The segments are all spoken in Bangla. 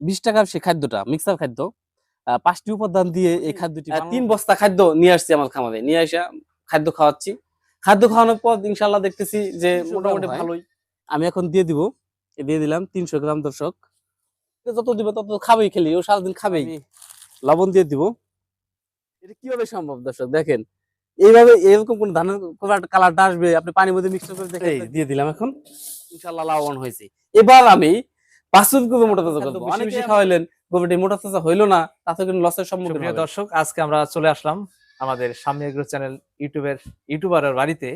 বিশ টাকার সেই খাদ্যটা মিক্সার খাদ্য পাঁচটি উপাদান দিয়ে এই খাদ্যটি তিন বস্তা খাদ্য নিয়ে আসছি আমার খামারে। নিয়ে আসা খাদ্য খাওয়াচ্ছি। খাদ্য খাওয়ানোর পর ইনশাল্লাহ দেখতেছি যে মোটামুটি ভালোই। আমি এখন দিয়ে দিব। দিয়ে দিলাম তিনশো গ্রাম দর্শক। যত দিবে তত খাবেই খেলি ও সারাদিন খাবেই। লবণ দিয়ে দিব। এটা কীভাবে সম্ভব দর্শক দেখেন। এইভাবে এরকম কোন ধানের কালারটা আসবে আপনি পানির মধ্যে মিক্স করে দেখেন। দিয়ে দিলাম এখন। ইনশাল্লাহ লাভবান হয়েছে। এবার আমি বাসুদ গোবর মোটা তাজা করব। অনেকে খাওয়াইলেন। গোবরটি মোটা তাজা হইল না তাতে কিন্তু লসের সম্মুখীন দর্শক আজকে আমরা চলে আসলাম আমাদের সামনে এগ্রো চ্যানেল ইউটিউবের ইউটিউবারের বাড়িতে।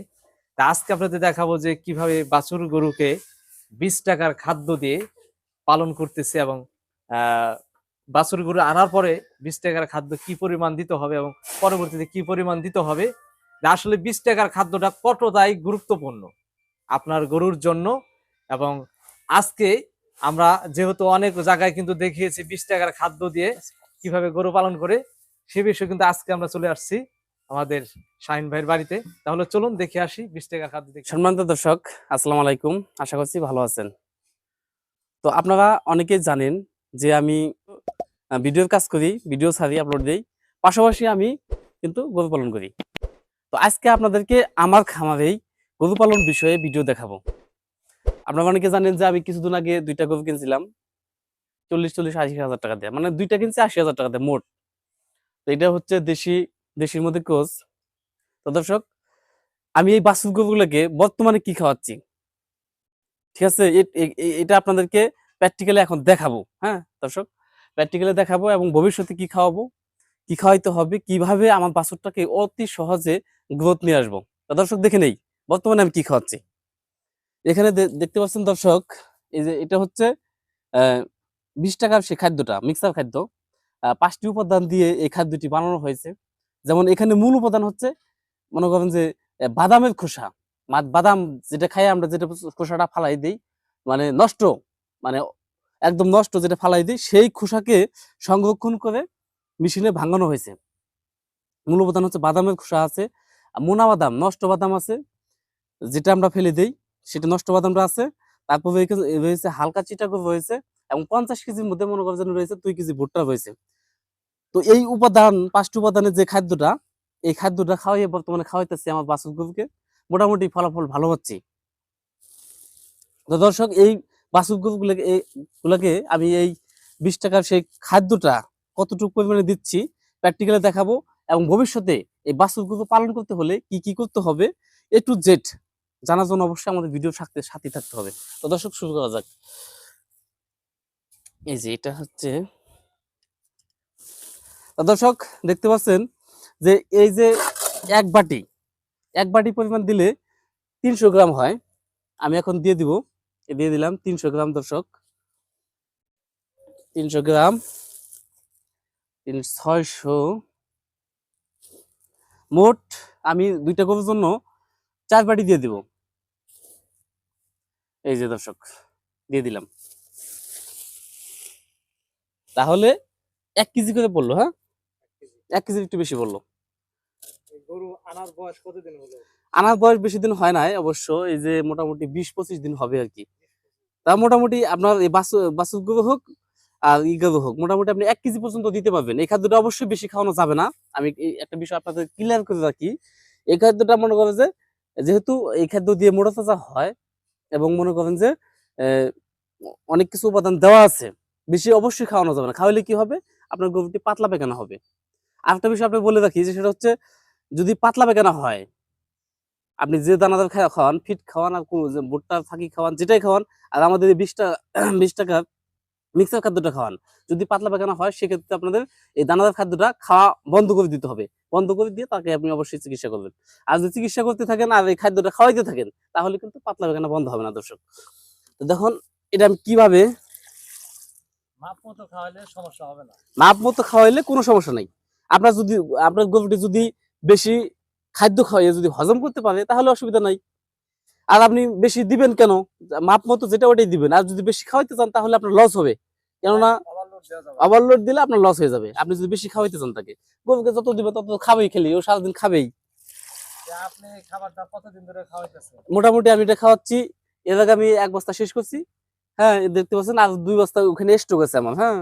তা আজকে আপনাদের দেখাবো যে কীভাবে বাছুর গরুকে বিশ টাকার খাদ্য দিয়ে পালন করতেছে এবং আহ, বাছুর গরু আনার পরে বিশ টাকার খাদ্য কি পরিমাণ দিতে হবে এবং পরবর্তীতে কি পরিমাণ দিতে হবে। আসলে বিশ টাকার খাদ্যটা কতটাই গুরুত্বপূর্ণ আপনার গরুর জন্য এবং আজকে আমরা যেহেতু অনেক জায়গায় কিন্তু দেখিয়েছি বিশ টাকার খাদ্য দিয়ে কীভাবে গরু পালন করে, সে বিষয়ে কিন্তু আজকে আমরা চলে আসছি আমাদের শাহিন ভাইয়ের বাড়িতে। তাহলে চলুন দেখে আসি বিশ টাকার খাদ্য দেখে সম্মানিত দর্শক, আসসালামু আলাইকুম। আশা করছি ভালো আছেন। তো আপনারা অনেকেই জানেন যে আমি ভিডিওর কাজ করি, ভিডিও ছাড়ি, আপলোড দিই। পাশাপাশি আমি কিন্তু গরু পালন করি। তো আজকে আপনাদেরকে আমার খামারেই গরু পালন বিষয়ে ভিডিও দেখাবো। আপনারা অনেকে জানেন যে আমি কিছুদিন আগে দুইটা গরু কিনছিলাম। চল্লিশ চল্লিশ, আশি হাজার টাকা দিয়ে। মানে দুইটা কিনছি আশি হাজার টাকা দিয়ে, মোট। তো এটা হচ্ছে দেশি, দেশির মধ্যে কোচ তো দর্শক, আমি এই বাছুর গরুগুলোকে বর্তমানে কি খাওয়াচ্ছি? ঠিক আছে এটা আপনাদেরকে প্র্যাকটিক্যালি এখন দেখাবো হ্যাঁ? দর্শক প্র্যাকটিক্যালি দেখাবো এবং ভবিষ্যতে কি খাওয়াবো, কি খাওয়াইতে হবে, কীভাবে আমার বাছুরটাকে অতি সহজে গ্রোথ নিয়ে আসব। দর্শক, দেখে নেই, বর্তমানে আমি কি খাওয়াচ্ছি? এখানে দেখতে পাচ্ছেন দর্শক, এই যে এটা হচ্ছে বিশ টাকার সে খাদ্যটা, মিক্সার খাদ্য। পাঁচটি উপাদান দিয়ে এই খাদ্যটি বানানো হয়েছে। যেমন এখানে মূল উপাদান হচ্ছে, মনে করেন যে বাদামের খোসা। বাদাম যেটা খাই আমরা যেটা খোসাটা ফালাই দিই মানে নষ্ট মানে একদম নষ্ট যেটা ফালাই দিই, সেই খোসাকে সংরক্ষণ করে মেশিনে ভাঙানো হয়েছে। মূল উপাদান হচ্ছে বাদামের খোসা আছে মোনা বাদাম, নষ্ট বাদাম আছে, যেটা আমরা ফেলে দেই। সেটা নষ্ট বাদামটা আছে, তারপর রয়েছে হালকা চিটাগো রয়েছে এবং পঞ্চাশ কেজির মধ্যে মনে করেন রয়েছে দুই কেজি ভুট্টা রয়েছে। তো এই উপাদান, পাঁচটি উপাদানের যে খাদ্যটা, এই খাদ্যটা খাওয়াইয়ে বর্তমানে খাওয়াইতেছি আমার বাছুর গরুকে। মোটামুটি ফলাফল ভালো হচ্ছে তো দর্শক, এই বাছুর গরুগুলোকে, এই গুলাকে আমি এই বিশ টাকার সেই খাদ্যটা কতটুকু পরিমাণে দিচ্ছি প্র্যাকটিক্যালি দেখাবো এবং ভবিষ্যতে এই গরু পালন করতে হলে কি কি করতে হবে, এ টু জেড জানার জন্য অবশ্যই আমাদের ভিডিও সাথে সাথে থাকতে হবে। তো দর্শক, শুরু করা যাক। এই যে এটা হচ্ছে দর্শক, দেখতে পাচ্ছেন যে এই যে এক বাটি এক বাটি পরিমাণ দিলে তিনশো গ্রাম হয়। আমি এখন দিয়ে দিব। দিয়ে দিলাম তিনশো গ্রাম দর্শক। তিনশো গ্রাম, তিন, ছয়শো। মোট আমি দুইটা গরুর জন্য চার বাটি দিয়ে দিব। এই যে দর্শক দিয়ে দিলাম। তাহলে এক কেজি করে পড়ল হ্যাঁ? এক কেজি একটু বেশি গরু আনার বয়স কতদিন হলো? আনার বয়স বেশি দিন হয় নাই অবশ্য এই যে মোটামুটি বিশ পঁচিশ দিন হবে আর কি। তা মোটামুটি আপনার এই বাসু বাসুর গরু হোক আর ই গরু হোক মোটামুটি আপনি এক কেজি পর্যন্ত দিতে পারবেন। এই খাদ্যটা অবশ্যই বেশি খাওয়ানো যাবে না। আমি একটা বিষয় আপনাদের ক্লিয়ার করে রাখি। এই খাদ্যটা মনে করে যে যেহেতু এই খাদ্য দিয়ে মোটা তাজা হয় এবং মনে করেন যে অনেক কিছু উপাদান দেওয়া আছে, বেশি অবশ্যই খাওয়ানো যাবে না। খাওয়ালে কি হবে? আপনার গরুটি পাতলা পেকানা হবে। আরেকটা বিষয় আপনি বলে রাখি যে, সেটা হচ্ছে যদি পাতলা পেকানা হয়, আপনি যে দানাদার খাওয়ান, ফিট খাওয়ান আর যে ভুট্টা, ফাঁকি খাওয়ান, যেটাই খাওয়ান, আর আমাদের বিশ টাকা বিশ টাকার মিক্সার খাদ্যটা খাওয়ান। যদি পাতলা পায়খানা হয় সেক্ষেত্রে আপনাদের এই দানাদার খাদ্যটা খাওয়া বন্ধ করে দিতে হবে। বন্ধ করে দিয়ে তাকে আপনি অবশ্যই চিকিৎসা করবেন। আর যদি চিকিৎসা করতে থাকেন আর এই খাদ্যটা খাওয়াইতে থাকেন তাহলে কিন্তু পাতলা পায়খানা বন্ধ হবে না দর্শক। তো দেখুন এটা আমি কীভাবে মাপ মতো খাওয়াইলে কোনো সমস্যা নাই। আপনার যদি আপনার গরুটি যদি বেশি খাদ্য খাওয়াইয়ে যদি হজম করতে পারে তাহলে অসুবিধা নাই। আর আপনি বেশি দিবেন কেন? মাপ মতো যেটা ওটাই দিবেন। আর যদি বেশি খাওয়াইতে চান তাহলে আপনার লস হবে। কেননা ওভারলোড দিলে আপনার লস হয়ে যাবে। আপনি যদি বেশি খাওয়াইতে চান তাকে। গরুকে যত দিবে তত খাবেই খেলি। ও সারাদিন খাবেই। মোটামুটি আমি এটা খাওয়াচ্ছি। এর আগে আমি এক বস্তা শেষ করছি। হ্যাঁ দেখতে পাচ্ছেন আর দুই বস্তা ওখানে স্টক আছে আমার। হ্যাঁ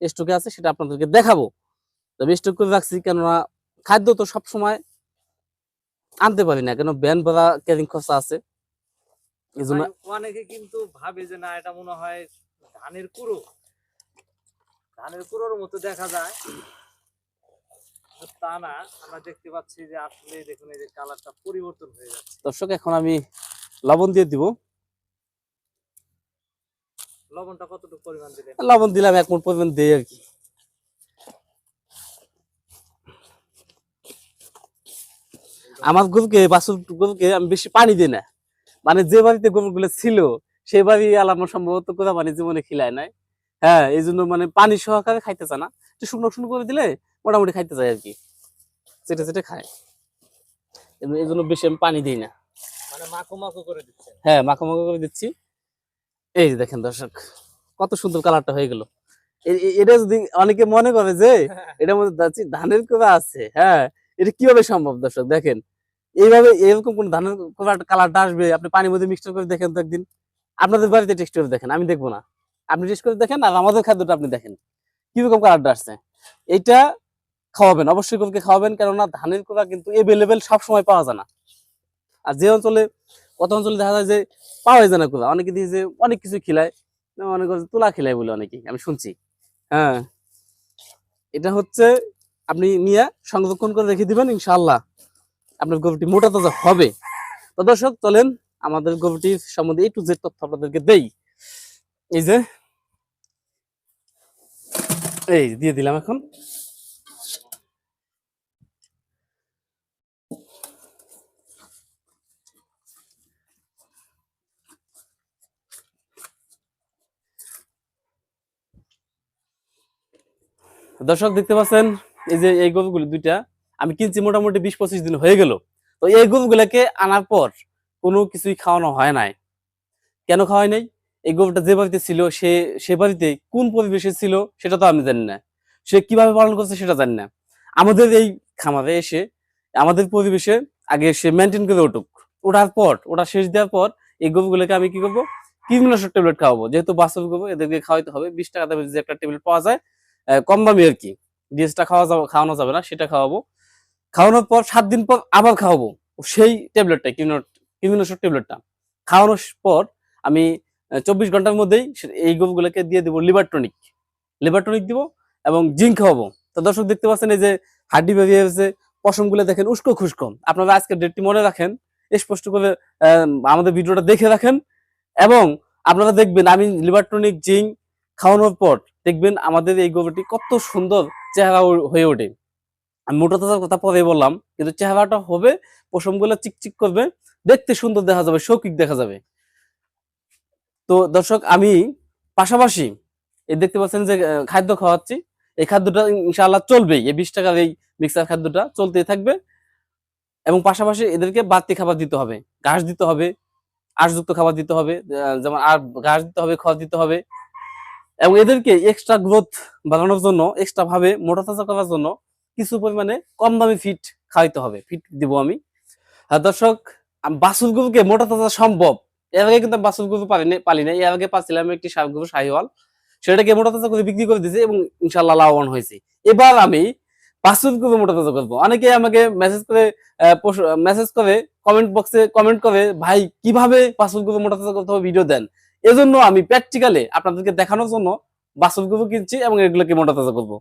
স্টকে আছে সেটা আপনাদেরকে দেখাবো। তবে স্টক করে রাখছি কেননা খাদ্য তো সব সময় আনতে পারি না। কেন ব্যান ভরা ক্যারিং খরচা আছে। অনেকে কিন্তু ভাবে যে না এটা মনে হয় ধানের কুড়ো। ধানের কুড়োর মতো দেখা যায়। তা না আমরা দেখতে পাচ্ছি যে আসলে দেখুন এই যে কালারটা পরিবর্তন হয়ে যাচ্ছে। দর্শক এখন আমি লবণ দিয়ে দিব। লবণটা কতটুকু পরিমাণ দিলেন? লবণ দিলাম এক মুঠ পরিমাণ দেই আর কি। আমার গরুকে বাসুর গরুকে আমি বেশি পানি দিই না। মানে যে বাড়িতে গরুগুলো ছিল সেই বাড়ি আলাম সম্ভবত কোথা পানি জীবনে খিলায় নাই। হ্যাঁ এই জন্য মানে পানি সহকারে খাইতে চায় না। একটু শুকনো শুকনো করে দিলে মোটামুটি খাইতে চায় আর কি। চেটে চেটে খায়। এই জন্য বেশি আমি পানি দিই না। মানে মাখো মাখো করে হ্যাঁ মাখো মাখো করে দিচ্ছি। এই যে দেখেন দর্শক কত সুন্দর কালারটা হয়ে গেল। এটা যদি অনেকে মনে করে যে এটার মধ্যে ধানের কোবা আছে হ্যাঁ এটা কীভাবে সম্ভব দর্শক দেখেন। এইভাবে এরকম কোন ধানের কালারটা আসবে, আপনি পানির মধ্যে মিক্সচার করে দেখেন তো একদিন। আপনাদের বাড়িতে টেস্ট করে দেখেন, আমি দেখব না। আপনি টেস্ট করে দেখেন আর আমাদের খাদ্যটা আপনি দেখেন, কীরকম কালারটা আসছে। এইটা খাওয়াবেন, অবশ্যই গরুকে খাওয়াবেন, কেননা ধানের কোবা কিন্তু এভেলেবেল সব সময় পাওয়া যায় না। আর যে অঞ্চলে কত অঞ্চলে দেখা যায় যে পাওয়া যায় না কোবা অনেকে দিয়ে যে অনেক কিছু খিলায় করে তুলা খিলায় বলে অনেকেই, আমি শুনছি। হ্যাঁ এটা হচ্ছে আপনি নিয়ে সংরক্ষণ করে রেখে দিবেন, ইনশাআল্লাহ। আপনার গরুটি মোটা তাজা হবে। তো দর্শক, চলেন আমাদের গরুটির সম্বন্ধে একটু যে তথ্য আপনাদেরকে দেই। এই যে, এই দিয়ে দিলাম এখন। দর্শক, দেখতে পাচ্ছেন, এই যে এই গরুগুলো দুইটা আমি কিনছি মোটামুটি বিশ পঁচিশ দিন হয়ে গেল। তো এই গরুগুলাকে আনার পর কোনো কিছুই খাওয়ানো হয় নাই। কেন খাওয়াই নাই? এই গরুটা যে বাড়িতে ছিল, সে সে বাড়িতে কোন পরিবেশে ছিল সেটা তো আমি জানি না। সে কীভাবে পালন করছে সেটা জানি না। আমাদের এই খামারে এসে, আমাদের পরিবেশে আগে সে মেনটেন করে উঠুক। ওঠার পর, ওটা শেষ দেওয়ার পর এই গরুগুলোকে আমি কি করব? কৃমিনাশক ট্যাবলেট খাওয়াবো। যেহেতু বাস্তব করব এদেরকে খাওয়াইতে হবে। বিশ টাকা দামের যে একটা ট্যাবলেট পাওয়া যায় কম দামি আর কি। ডিএসটা খাওয়া যাবে, খাওয়ানো যাবে না, সেটা খাওয়াবো। খাওয়ানোর পর সাত দিন পর আবার খাওয়াবো। সেই ট্যাবলেটটা কৃমিনাশক ট্যাবলেটটা খাওয়ানোর পর আমি চব্বিশ ঘণ্টার মধ্যেই এই গোপগুলোকে দিয়ে দেবো লিভার টনিক লিভার টনিক দিব এবং জিঙ্ক খাওয়াবো। তো দর্শক দেখতে পাচ্ছেন এই যে হাড্ডি বেরিয়ে হয়েছে পশমগুলো দেখেন উস্কো খুস্কো। আপনারা আজকের ডেটটি মনে রাখেন, স্পষ্ট করে আমাদের ভিডিওটা দেখে রাখেন। এবং আপনারা দেখবেন, আমি লিভার টনিক জিঙ্ক খাওয়ানোর পর দেখবেন আমাদের এই গরুটি কত সুন্দর চেহারা হয়ে ওঠে। আমি মোটা তাজার কথা পরে বললাম, কিন্তু চেহারাটা হবে, পশমগুলো চিকচিক করবে, দেখতে সুন্দর দেখা যাবে শৌকিক দেখা যাবে। তো দর্শক, আমি পাশাপাশি এই দেখতে পাচ্ছেন যে খাদ্য খাওয়াচ্ছি। এই খাদ্যটা ইনশাআল্লাহ চলবেই, এই বিশ টাকার এই মিক্সার খাদ্যটা চলতেই থাকবে। এবং পাশাপাশি এদেরকে বাড়তি খাবার দিতে হবে, ঘাস দিতে হবে, আঁশযুক্ত খাবার দিতে হবে যেমন আর ঘাস দিতে হবে, খড় দিতে হবে। এবং এদেরকে এক্সট্রা গ্রোথ বাড়ানোর জন্য এক্সট্রা ভাবে মোটা তাজা করার জন্য কিছু পরিমাণে কম দামি ফিট খাওয়াইতে হবে, ফিট দিব আমি। দর্শক বাছুর গরুকে মোটা তাজা সম্ভব। এর আগে কিন্তু বাছুর গরু পালি না এর আগে পাচ্ছিলাম একটি সার গরু, শাহিওয়াল। সেটাকে মোটা তাজা করে বিক্রি করে দিয়েছে এবং ইনশাল্লাহ লাভবান হয়েছে। এবার আমি বাছুর গরু মোটা তাজা করব। অনেকে আমাকে মেসেজ করে মেসেজ করে কমেন্ট বক্সে কমেন্ট করে, ভাই, কীভাবে বাছুর গরু মোটা তাজা করতে হবে ভিডিও দেন? এজন্য আমি প্র্যাকটিক্যালি আপনাদেরকে দেখানোর জন্য বাছুর গরু কিনছি এবং এগুলোকে মোটা তাজা করব।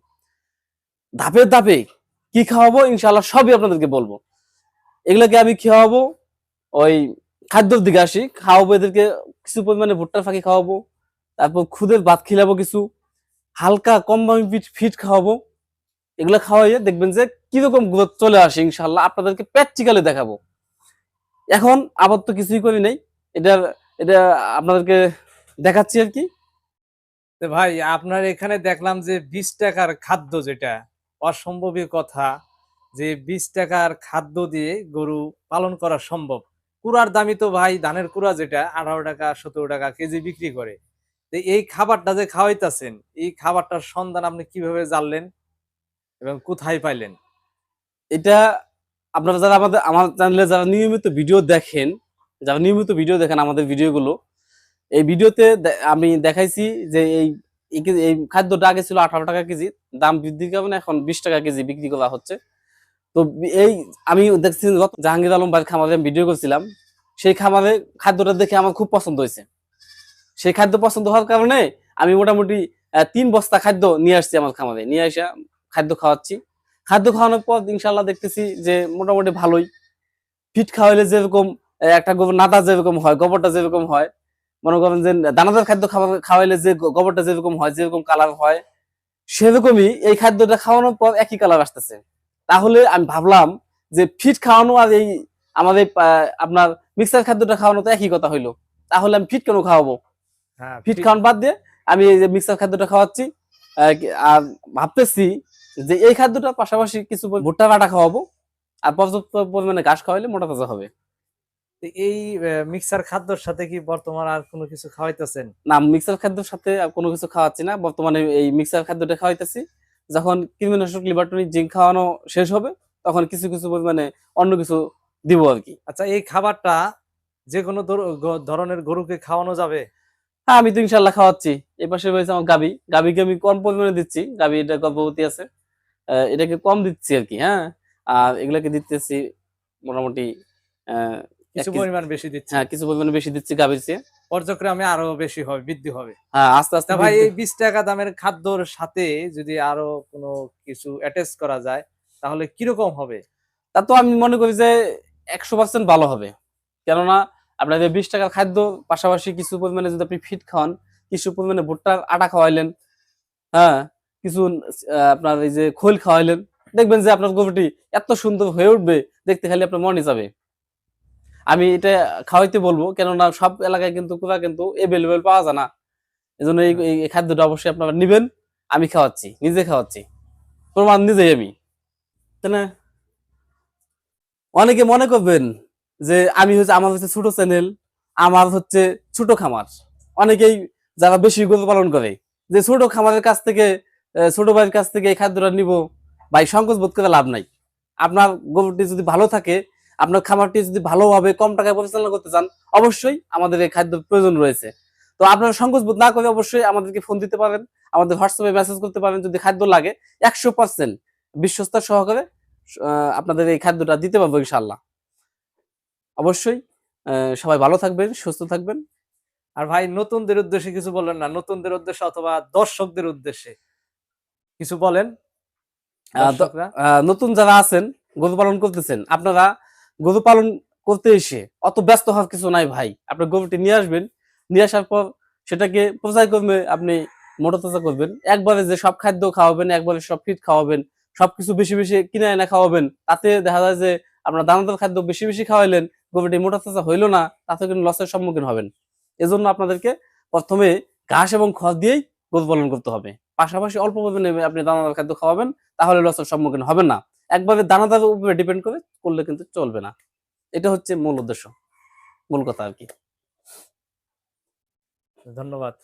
ধাপে ধাপে কি খাওয়াবো ইনশাল্লাহ সবই আপনাদেরকে বলব। এগুলোকে আমি খাওয়াবো? ওই খাদ্যর দিকে আসি। খাওয়াবো এদেরকে কিছু পরিমাণে ভুট্টার ফাঁকি খাওয়াবো, তারপর খুদের ভাত খিলাবো কিছু, হালকা কম দামি ফিট ফিট খাওয়াবো। এগুলো খাওয়াইয়ে দেখবেন যে কীরকম গ্রোথ চলে আসে ইনশাল্লাহ আপনাদেরকে প্র্যাকটিক্যালি দেখাবো। এখন আবার তো কিছুই করি নাই। এটা এটা আপনাদেরকে দেখাচ্ছি আর কি। ভাই, আপনার এখানে দেখলাম যে বিশ টাকার খাদ্য যেটা অসম্ভবী কথা যে বিশ টাকার খাদ্য দিয়ে গরু পালন করা সম্ভব। কুড়ার দামি তো ভাই, ধানের কুড়া যেটা, আঠারো টাকা, সতেরো টাকা কেজি বিক্রি করে। তো এই খাবারটা যে খাওয়াইতেছেন, এই খাবারটার সন্ধান আপনি কীভাবে জানলেন এবং কোথায় পাইলেন? এটা আপনারা যারা আমাদের, আমার চ্যানেলে যারা নিয়মিত ভিডিও দেখেন, যারা নিয়মিত ভিডিও দেখেন আমাদের ভিডিওগুলো, এই ভিডিওতে আমি দেখাইছি যে এই এই খাদ্যটা আগে ছিল আঠারো টাকা কেজি, দাম বৃদ্ধির কারণে এখন বিশ টাকা কেজি বিক্রি করা হচ্ছে। তো এই আমি দেখছি জাহাঙ্গীর আলম ভাইয়ের খামারে আমি ভিডিও করছিলাম, সেই খামারে খাদ্যটা দেখে আমার খুব পছন্দ হয়েছে। সেই খাদ্য পছন্দ হওয়ার কারণে আমি মোটামুটি তিন বস্তা খাদ্য নিয়ে আসছি আমার খামারে। নিয়ে এসে খাদ্য খাওয়াচ্ছি। খাদ্য খাওয়ানোর পর ইনশাল্লাহ দেখতেছি যে মোটামুটি ভালোই। ফিট খাওয়াইলে যেরকম একটা গোবর নাদা যেরকম হয়, গোবরটা যেরকম হয় মনে করেন যে দানাদার খাদ্য খাবার খাওয়াইলে যে গোবরটা যেরকম হয় যেরকম কালার হয় সেরকমই এই খাদ্যটা খাওয়ানোর পর একই কালার আসতেছে। তাহলে আমি ভাবলাম যে ফিট খাওয়ানো আর এই আমাদের আপনার মিক্সার খাদ্যটা খাওয়ানো তো একই কথা হইল। তাহলে আমি ফিট কেন খাওয়াবো? হ্যাঁ ফিট ঠিক- খাওয়ান বাদ দিয়ে আমি এই যে মিক্সার খাদ্যটা খাওয়াচ্ছি আর ভাবতেছি যে এই খাদ্যটা পাশাপাশি কিছু ভুট্টা আটা খাওয়াবো আর পর্যাপ্ত পরিমাণে ঘাস খাওয়াইলে মোটা তাজা হবে। এই মিক্সার খাদ্যর সাথে কি বর্তমান আর কোনো কিছু খাওয়াইতেছেন? না মিক্সার খাদ্যের সাথে কোনো কিছু খাওয়াচ্ছি না। বর্তমানে এই মিক্সার খাদ্যটা খাওয়াইতেছি। যখন কৃমিনাশক লিভারটনিক জিঙ্ক খাওয়ানো শেষ হবে তখন কিছু কিছু পরিমাণে অন্য কিছু দিব আর কি। আচ্ছা এই খাবারটা যে কোনো ধরনের গরুকে খাওয়ানো যাবে? হ্যাঁ আমি তো ইনশাল্লাহ খাওয়াচ্ছি। এই পাশে রয়েছে আমার গাবি। গাবিকে আমি কম পরিমাণে দিচ্ছি। গাবি এটা গর্ভবতী আছে। এটাকে কম দিচ্ছি আর কি হ্যাঁ। আর এগুলাকে দিতেছি মোটামুটি আহ, কিছু পরিমাণ বেশি দিচ্ছে। হ্যাঁ কিছু পরিমাণে বেশি দিচ্ছি গাবির চেয়ে পর্যক্রমে আরও বেশি হবে বৃদ্ধি হবে। হ্যাঁ আস্তে আস্তে ভাই এই বিশ টাকা দামের খাদ্যর সাথে যদি আরও কোনো কিছু অ্যাটাচ করা যায় তাহলে কীরকম হবে? তা তো আমি মনে করি যে একশো পার্সেন্ট ভালো হবে। কেননা আপনার যে বিশ টাকার খাদ্য পাশাপাশি কিছু পরিমাণে যদি আপনি ফিট খাওয়ান কিছু পরিমাণে ভুট্টার আটা খাওয়াইলেন হ্যাঁ কিছু আপনার এই যে খোল খাওয়াইলেন দেখবেন যে আপনার গরুটি এত সুন্দর হয়ে উঠবে দেখতে খালি আপনার মনে যাবে। আমি এটা খাওয়াইতে বলব, কেননা সব এলাকায় কিন্তু পুরা কিন্তু এভেলেবেল পাওয়া যায় না। এই জন্য এই খাদ্যটা অবশ্যই আপনারা নিবেন, আমি খাওয়াচ্ছি, নিজে খাওয়াচ্ছি। প্রমাণ নিজেই আমি, তাই না? অনেকে মনে করবেন যে আমি হচ্ছে, আমার হচ্ছে ছোট চ্যানেল আমার হচ্ছে ছোট খামার। অনেকেই যারা বেশি গরু পালন করে, যে ছোট খামারের কাছ থেকে ছোট ভাইয়ের কাছ থেকে এই খাদ্যটা নিব, ভাই সংকোচ বোধ করে লাভ নাই। আপনার গরুটি যদি ভালো থাকে আপনার খামারটি যদি ভালোভাবে কম টাকায় পরিচালনা করতে চান অবশ্যই আমাদের এই খাদ্য প্রয়োজন রয়েছে। তো আপনারা সংকোচ বোধ না করে অবশ্যই আমাদেরকে ফোন দিতে পারেন আমাদের হোয়াটসঅ্যাপে মেসেজ করতে পারেন যদি খাদ্য লাগে একশো পার্সেন্ট বিশ্বস্ত সহকারে আহ, আপনাদের এই খাদ্যটা দিতে পারব ইনশাল্লাহ অবশ্যই সবাই ভালো থাকবেন সুস্থ থাকবেন। আর ভাই নতুনদের উদ্দেশ্যে কিছু বলেন না নতুনদের উদ্দেশ্যে অথবা দর্শকদের উদ্দেশ্যে কিছু বলেন? নতুন যারা আছেন গরু পালন করতেছেন আপনারা গরু পালন করতে এসে অত ব্যস্ত হওয়ার কিছু নাই ভাই। আপনি গরুটি নিয়ে আসবেন, নিয়ে আসার পর সেটাকে পর্যায়ক্রমে আপনি মোটা তাজা করবেন। একবারে যে সব খাদ্য খাওয়াবেন, একবারে সব ফিট খাওয়াবেন, সবকিছু বেশি বেশি কিনে এনে খাওয়াবেন, তাতে দেখা যায় যে আপনার দানাদার খাদ্য বেশি বেশি খাওয়াইলেন, গরুটি মোটা তাজা হইল না, তাতে কিন্তু লসের সম্মুখীন হবেন। এজন্য আপনাদেরকে প্রথমে ঘাস এবং খড় দিয়েই গরু পালন করতে হবে। পাশাপাশি অল্প পরিমাণে আপনি দানাদার খাদ্য খাওয়াবেন, তাহলে লসের সম্মুখীন হবেন না। একবারে দানাদার উপরে ডিপেন্ড করে করলে কিন্তু চলবে না। এটা হচ্ছে মূল উদ্দেশ্য, মূল কথা আর কি। ধন্যবাদ।